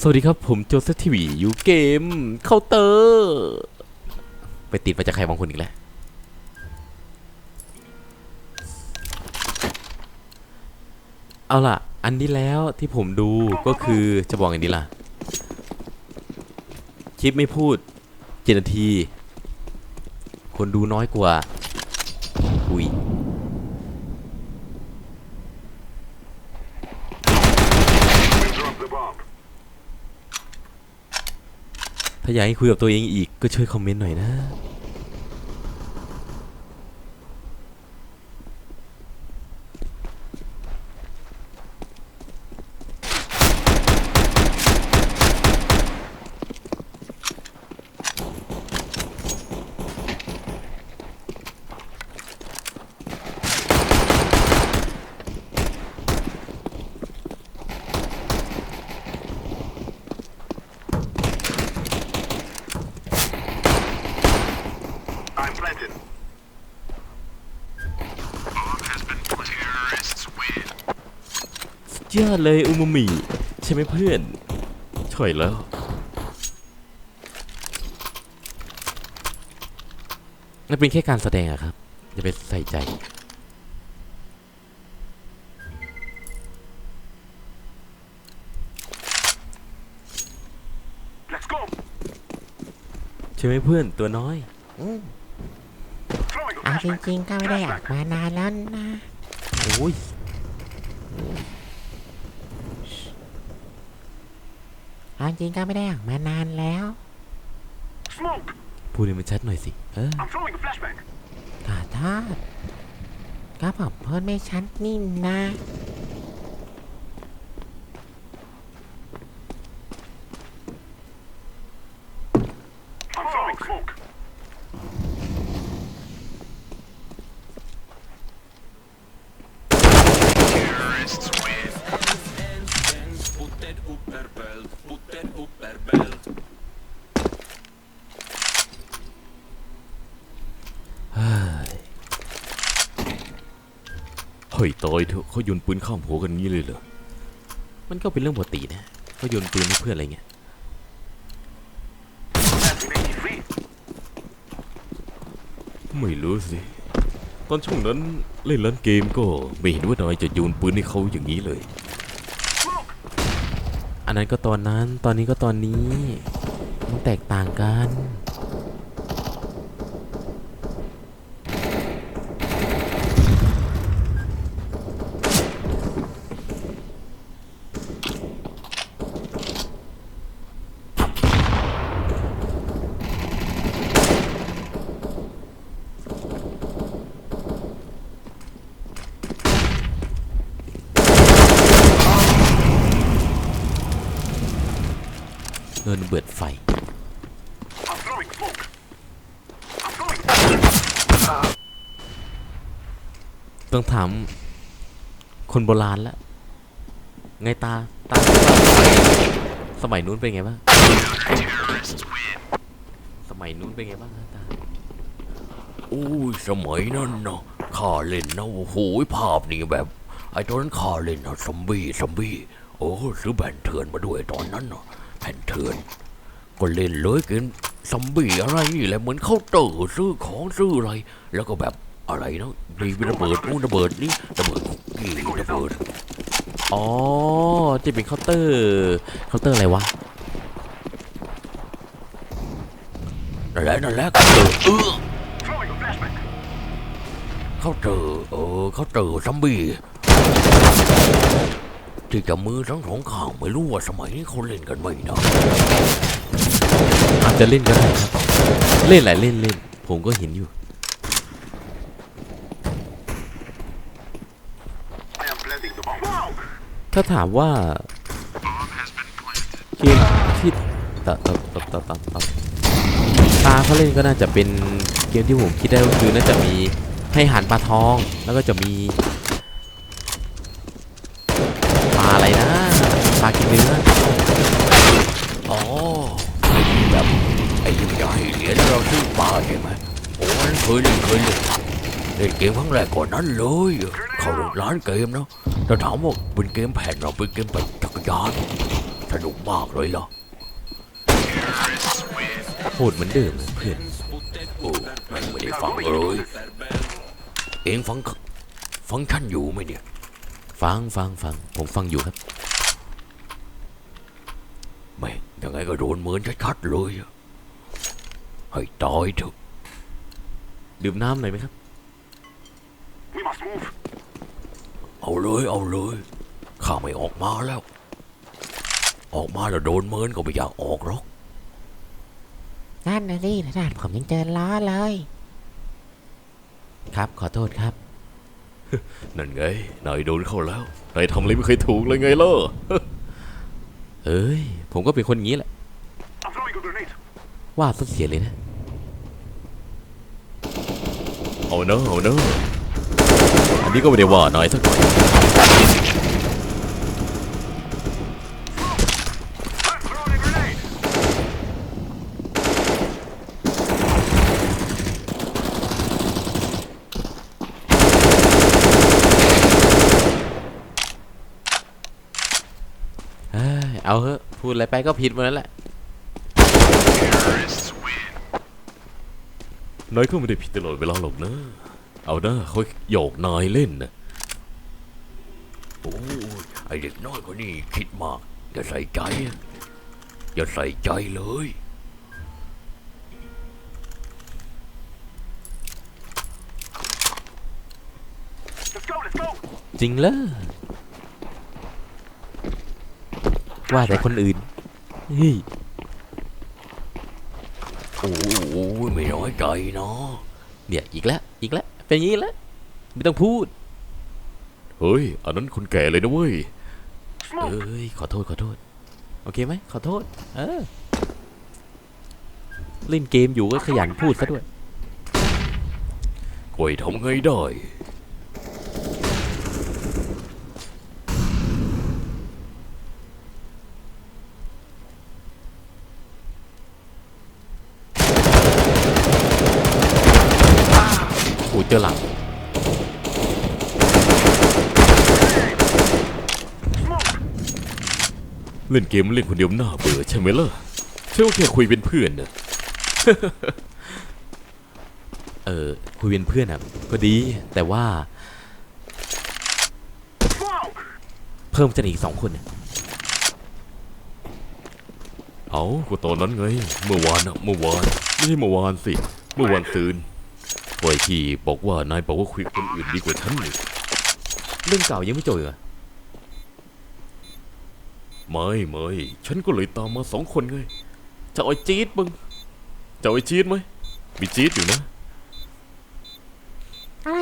สวัสดีครับ ผมโจเซฟทีวีอยู่เกมเคาน์เตอร์ ไปติดมาจากใครบางคนอีกแล้ว เอาล่ะ อันนี้แล้วที่ผมดูก็คือจะบอกอย่างนี้ล่ะ คลิปไม่พูดเจ็ดนาที คนดูน้อยกว่า อุ้ย ถ้าอยากให้คุยกับตัวเองอีกก็ช่วยคอมเมนต์หน่อยนะ ยอดเลยอุมามิ ใช่ไหมเพื่อนใช่แล้ว นั่นเป็นแค่การแสดงอะครับ อย่าไปใส่ใจ Let's go. ใช่ไหมเพื่อนตัวน้อย Throwing a เอาจ flashbang. ริงๆก็ไม่ได้ออกมานานแล้วนะ โอ้ย เอาจริงก็ไม่ได้ออกมานานแล้ว Smoke. พูดให้มันชัดหน่อยสิ เออ I'm throwing a flashbang. ขอโทษก็ผมพูดไม่ชัดนี่นะ ฮ้ยตอยเถอะเขาโยนปืนข้ามหัวกันงี้เลยเหรอ มันก็เป็นเรื่องปกตินะเขาโยนปืนให้เพื่อนอะไรเงี้ย ไม่รู้สิตอนช่วงนั้นเล่นเล่นเกมก็ไม่เห็นว่านายจะโยนปืนให้เขาอย่างนี้เลย อันนั้นก็ตอนนั้น ตอนนี้ก็ตอนนี้ มันแตกต่างกัน นเบิดไฟ ต้องถาม คนโบราณแล้วไงตา ตา สมัยนู้นเป็นไงบ้าง สมัยนู้นเป็นไงบ้างตาโอ้ยสมัยนั้นเนาะข้าเล่นนะโอ้โหภาพนี่แบบไอ้ตอนนั้นข้าเล่นนะซอมบี้ซอมบี้โอ้ซื้อแผ่นเถื่อนมาด้วยตอนนั้นเนาะ ผ่นเถื่อนก็เล่นเลยเกมซอมบี้อะไรนี่แหละเหมือนเข้าเตอร์ซื้อของซื้ออะไร แล้วก็แบบอะไรเนาะมีระเบิดนู่นระเบิดนี่ระเบิดคุกกี้ระเบิดอ๋อที่เป็นเคาน์เตอร์เคาน์เตอร์อะไรวะนั่นแหละนั่นแหละเข้าน์เตอร์เออเข้าน์เตอร์เออเข้าน์เตอร์ซอมบี้ ที่จะมือทั้งสองข้างไม่รู้ว่าสมัยนี้เขาเล่นกันไหมนะอาจจะเล่นก็ได้ครับเล่นแหละเล่นเล่นผมก็เห็นอยู่ถ้าถามว่าเกมที่ตตตตตตตาเขาเล่นก็น่าจะเป็นเกมที่ผมคิดได้ก็คือน่าจะมีให้หันปลาทองแล้วก็จะมีปลาอะไรนะปลากิ นเนื้ออ๋อแบบไอ้ที่มันจะให้เหรียญเราซื้อปลาใช่ไหมโอ้ยเคยเล่นเคยเล่นเล่นเกมครั้งแรกก่อนนั้นเลยเข้าร้านเกมเนาะแต่ถามว่าเป็นเกมแผ่นเราเป็นเกมแบบจักรยานสนุกนุมากเลยล่ะโหดเหมือนเดิมเลยเพื่อนโอ้ upp แม่ง Erpelt ไม่ได้ฟังเลยเองฟังฟังฉันอยู่ไหมเนี่ย ฟังฟังฟังผมฟังอยู่ครับ แม่งยัง ไงก็โดนเหมือนชัดๆเลยอะให้ตายเถอะดื่มน้ำหน่อยไหมครับ We must move. เอาเลยเอาเลยข้าไม่ออกมาแล้ว ออกมาแล้วโดนเหมือนก็ไม่อยากออกหรอกนั่นนะสิขนาดผมยังเจอล้อเลย ครับขอโทษครับ นั่นไงนายโดนเข้าแล้วนายทำอะไรไม่เคยถูกเลยไงล่ะ เอ้ย ผมก็เป็นคนอย่างนี้แหละ I'm throwing a grenade. ว่าสุดเสียเลยนะ เอาเนอะเอาเนอะอันนี้ก็ไม่ได้ว่านายสักหน่อย เอ้ยเอาเถอะพูดอะไรไปก็ผิดหมดแล้วแหละ Terrorists win. นายก็ไม่ได้ผิดตลอดเวลาหรอกนะ เอานะเขาหยอกนายเล่นนะโอ้ยไอเด็กน้อยคนนี้คิดมาก อย่าใส่ใจอะอย่าใส่ใจเลย Let's go, let's go. จริงเลย ว่าแต่คนอื่นเฮ้ยโอ้โหไม่น้อยใจเนาะเนี่ยอีกแล้วอีกแล้วเป็นอย่างนี้แล้วไม่ต้องพูด เฮ้ยอันนั้นคนแก่เลยนะเว้ยเอ้ยขอโทษขอโทษ โอเคไหมขอโทษ เออ เล่นเกมอยู่ก็ขยันพูดซะด้วยกวยทำไงได้ เจอหลังเล่นเกมเล่นคนเดียวน่าเบื่อใช่ไหมล่ะใช่ว่าแค่คุยเป็นเพื่อนนะเออคุยเป็นเพื่อนอะก็ดีแต่ว่า Smoke. เพิ่มจะอีกสองคนเนี่ยเอาก็ตอนนั้นไง เมื่อวานอะเมื่อวานไม่ใช่เมื่อวานสิ เมื่อวานซืน ปล่อยที่บอกว่านายบอกว่าคุยกับคนอื่นดีกว่าฉันนี่เรื่องเก่ายังไม่จบอีกเหรอไม่ไม่ฉันก็เลยตามมาสองคนไงจะเอาไอ้จี๊ดมึงจะเอาไอ้จี๊ดไหมมีจี๊ดอยู่นะ อะไร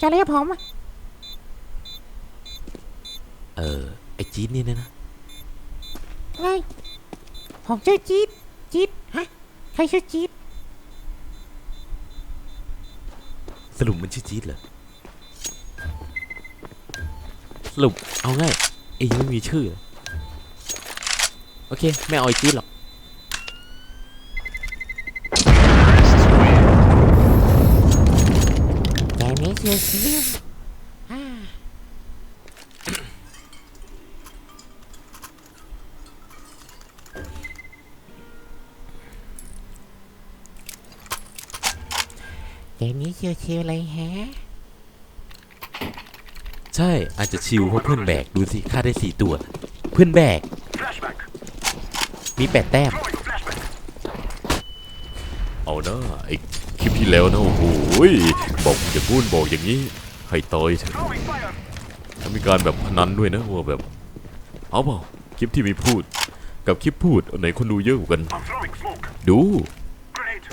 จะเรียกผมอะเออไอ้จี๊ดเนี่ยนะอะไรผมชื่อจี๊ดจี๊ดฮะใครชื่อจี๊ด ส รุปมันชื่อจี๊ดเหรอสรุปเอาง่ายเอ้ยังไม่มีชื่อ โอเค ไม่เอาไอจี๊ดหรอกแกนี้ มนี้ชิวๆเลยแฮะ ใช่อาจจะชิลเพราะเพื่อนแบก ดูสิค่าได้สี่ตัว เพื่อนแบก Flashback. มีแปดแต้ม Throwing a flashback. เอานะไอ้คลิปที่แล้วนะโอ้โหยบอกอย่างงู้นบอกอย่างนี้ให้ตอยเถอะ Throwing fire. แล้วมีการแบบพนันด้วยนะว่าแบบ เอาเปล่าคลิปที่มีพูด กับคลิปพูดอันไหนคนดูเยอะกว่ากัน I'm throwing smoke. ดู Grenade.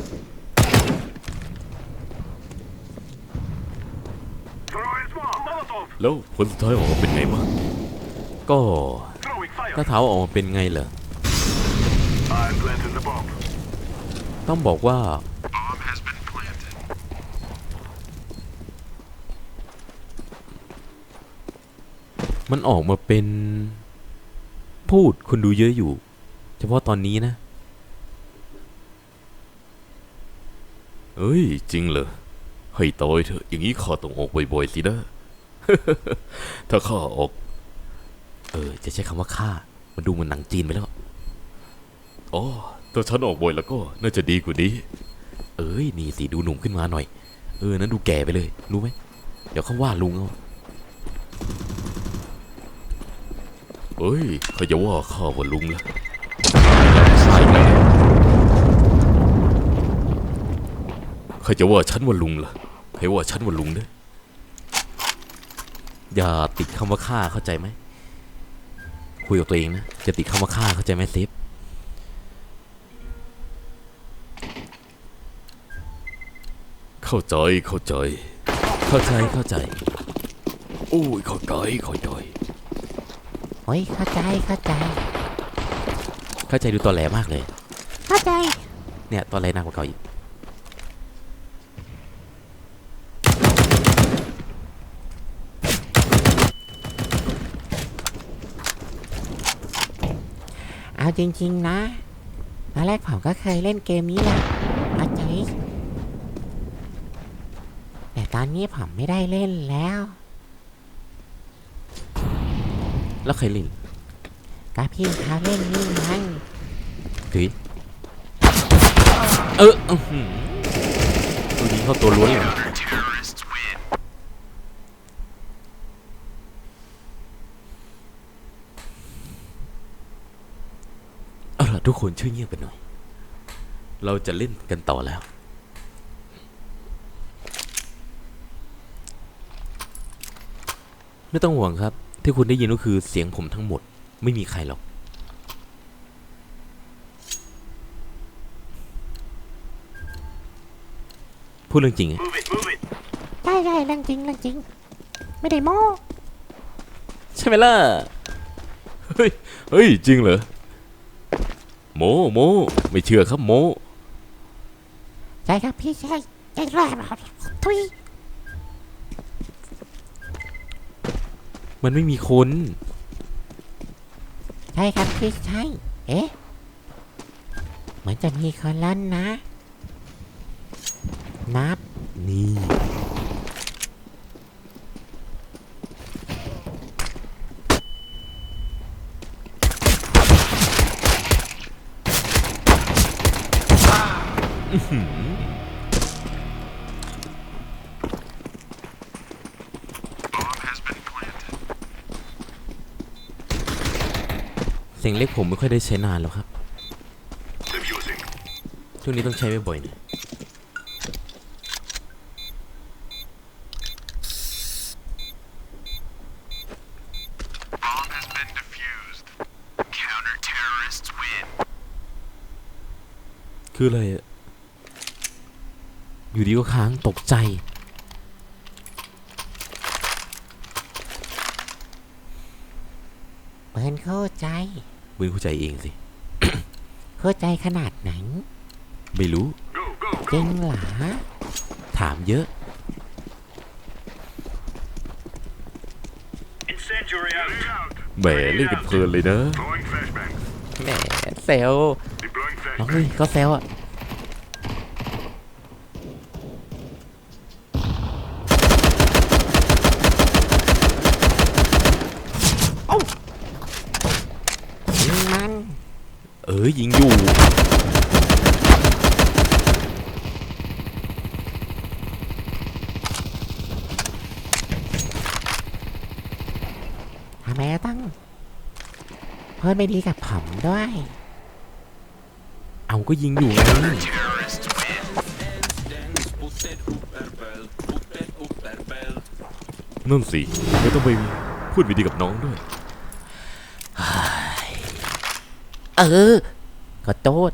Throwing smoke. Molotov. แล้วผลสุดท้ายออกมาเป็นไงบ้างก็ ถ้าเท้าออกมาเป็นไงเหรอ ต้องบอกว่า มันออกมาเป็น พูดคนดูเยอะอยู่ เฉพาะตอนนี้นะเอ้ย จริงเหรอ ให้ตอยเถอะอย่างนี้ข้าต้องออกบ่อยๆสินะ ถ้าข้าออก เออ จะใช้คำว่าฆ่ามันดูเหมือนหนังจีนไปแล้ว อ๋อถ้าฉันออกบ่อยแล้วก็ น่าจะดีกว่านี้ เอ้ย นี่สิดูหนุ่มขึ้นมาหน่อย เออ นั้นดูแก่ไปเลย รู้ไหม เดี๋ยวเขาว่าลุงเอาเอ้ยใครจะว่าข้าว่าลุงล่ะใช่เลยใครจะว่าฉันว่าลุงล่ะใครว่าฉันว่าลุงเนี่ย อย่าติดคำว่าฆ่าเข้าใจไหมคุยกับตัวเองนะจะติดคำว่าฆ่าเข้าใจไหมเซฟเข้าใจเข้าใจ เข้าใจเข้าใจโอ้ยเข้าใจเข้าใจโอ้ยเข้าใจเข้าใจ เข้าใจดูตอแหลมากเลย เข้าใจ เนี่ยตอแหลหนักกว่าเก่าอีก เอาจริง ๆ นะ ตอนแรกผมก็เคยเล่นเกมนี้แหละเข้าใจแต่ตอนนี้ผมไม่ได้เล่นแล้ว แล้วใครเล่นก็พี่เขาเล่นนี่ไงถือเอออื้อหือตัวนี้เข้าตัวล้วนเลย Terrorists win. เอาล่ะ ทุกคนช่วยเงียบไปหน่อย เราจะเล่นกันต่อแล้ว ไม่ต้องห่วงครับ ที่คุณได้ยินก็คือเสียงผมทั้งหมด ไม่มีใครหรอก พูดเรื่องจริงไง Move it, move it. ใช่ใช่เรื่องจริงเรื่องจริง ไม่ได้โม้ใช่ไหมล่ะ เฮ้ย เฮ้ย จริงเหรอ โมโมไม่เชื่อครับโมใช่ครับพี่ใช่ใช่แล้วทุยมันไม่มีคนใช่ครับพี่ใช่เอ๊ะเหมือนจะมีคนแล้วนะนับนี่ สียงเล็กผมไม่ค่อยได้ใช้นานแล้วครับ ช่วงนี้ต้องใช้บ่อยๆน่ยคืออะไรอะอยู่ดีก็ค้างตกใจ เปินเข้าใจ มือเข้าใจเองสิ เข้าใจขนาดไหน ไม่รู้ Go, go, จริ go. งเหรอถามเยอะ Incendiary out. แหมเล่นกันเพลินเลยนะ Deploying flashbang. แหมแซว Deploying น้อง flashbang. เฮ้ยก็แซวอะ ยิงมัน เออยิงอยู่ ทำไมต้องเพิ่นไม่ดีกับผมด้วย เอาก็ยิงอยู่ไง Terrorists win. Dance, put that upper belt, put that upper belt. นั่นสิ ไม่ต้องไปพูดวิดีกับน้องด้วย เออ ก็โทษ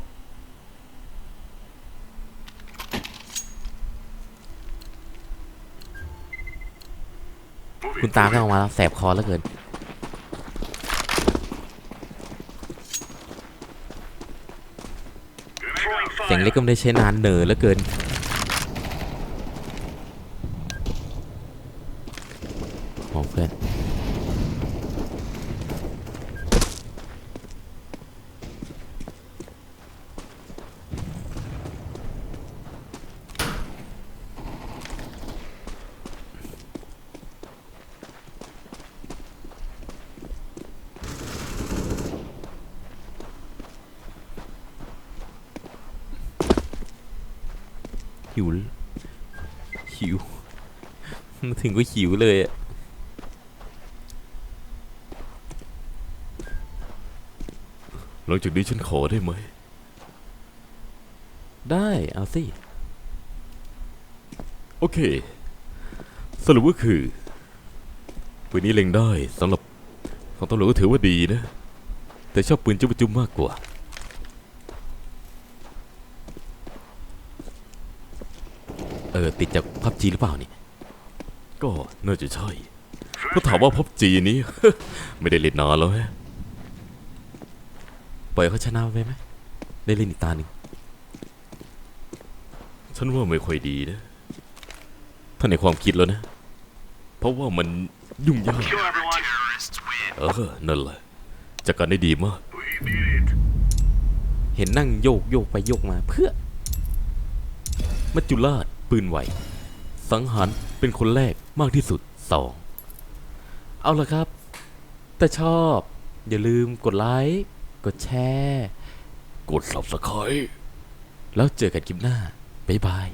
คุณตาก็ออกมาแล้วแสบคอแล้วเกิน เสียงเล็กก็ไม่ได้ใช้นานเหนอแล้วเกิน หิว หิว มาถึงก็หิวเลยอะหลังจากนี้ฉันขอได้ไหม ได้ เอาสิ โอเค สรุปก็คือปืนนี้เล็งได้สำหรับของตำรวจก็ถือว่าดีนะ แต่ชอบปืนจุ๊บจุ๊บมากกว่า เออ ติดจากพับจีหรือเปล่านี่ ก็น่าจะใช่ก็ถามว่าพับจีนี้ ไม่ได้เล่นนานแล้วฮะปล่อยเขาชนะไปไหมได้เล่นอีกตาหนึ่งฉันว่าไม่ค่อยดีนะ ถ้าในความคิดแล้วนะ เพราะว่ามันยุ่งยาก Counter-terrorists win. เออ นั่นแหละจัดการได้ดีมาก We did it. เห็นนั่งโยกโยกไปโยกมาเพื่อมัจจุราช ปืนไหว สังหารเป็นคนแรกมากที่สุดสองเอาละครับ แต่ชอบ อย่าลืมกดไลค์ กดแชร์ กด subscribe แล้วเจอกันคลิปหน้า บ๊ายบาย